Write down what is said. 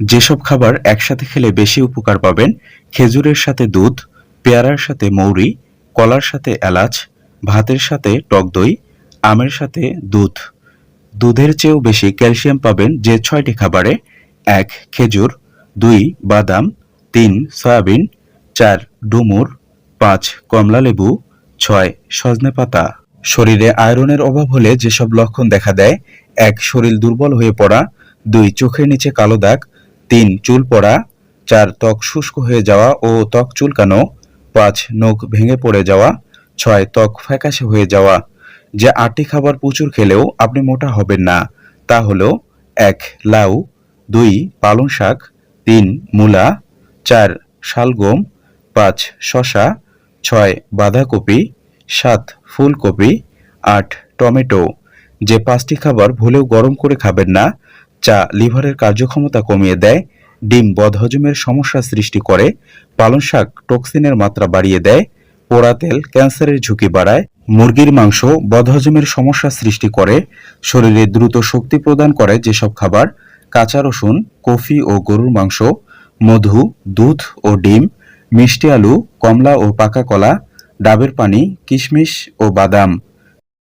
যেসব খাবার একসাথে খেলে বেশি উপকার পাবেন, খেজুরের সাথে দুধ, পেয়ারার সাথে মৌরি, কলার সাথে এলাচ, ভাতের সাথে টক দই, আমের সাথে দুধ। দুধের চেয়েও বেশি ক্যালসিয়াম পাবেন যে ছয়টি খাবারে, এক খেজুর, দুই বাদাম, তিন সয়াবিন, চার ডুমুর, পাঁচ কমলালেবু ছয় সজনে পাতা। শরীরে আয়রনের অভাব হলে যেসব লক্ষণ দেখা দেয়, এক শরীর দুর্বল হয়ে পড়া, দুই চোখের নিচে কালো দাগ তিন চুল পড়া, চার ত্বক শুষ্ক হয়ে যাওয়া ও ত্বক চুলকানো, পাঁচ নখ ভেঙে পড়ে যাওয়া, ছয় ত্বক ফ্যাকাশে হয়ে যাওয়া। যে আটটি খাবার প্রচুর খেলেও আপনি মোটা হবেন না, তা হলো এক, লাউ, দুই, পালং শাক, তিন, মূলা, চার, শালগম, পাঁচ শশা ছয়, বাঁধাকপি, সাত, ফুলকপি, আট, টমেটো। যে পাঁচটি খাবার ভুলেও গরম করে খাবেন না চা লিভারের কার্যক্ষমতা কমিয়ে দেয়, ডিম বদহজমের সমস্যা সৃষ্টি করে, পালং শাক টক্সিনের মাত্রা বাড়িয়ে দেয়, পোড়া তেল ক্যান্সারের ঝুঁকি বাড়ায়, মুরগির মাংস বদহজমের সমস্যা সৃষ্টি করে, শরীরে দ্রুত শক্তি প্রদান করে যেসব খাবার, কাঁচা রসুন, কফি ও গরুর মাংস, মধু, দুধ ও ডিম, মিষ্টি আলু, কমলা ও পাকা কলা, ডাবের পানি, কিশমিশ ও বাদাম।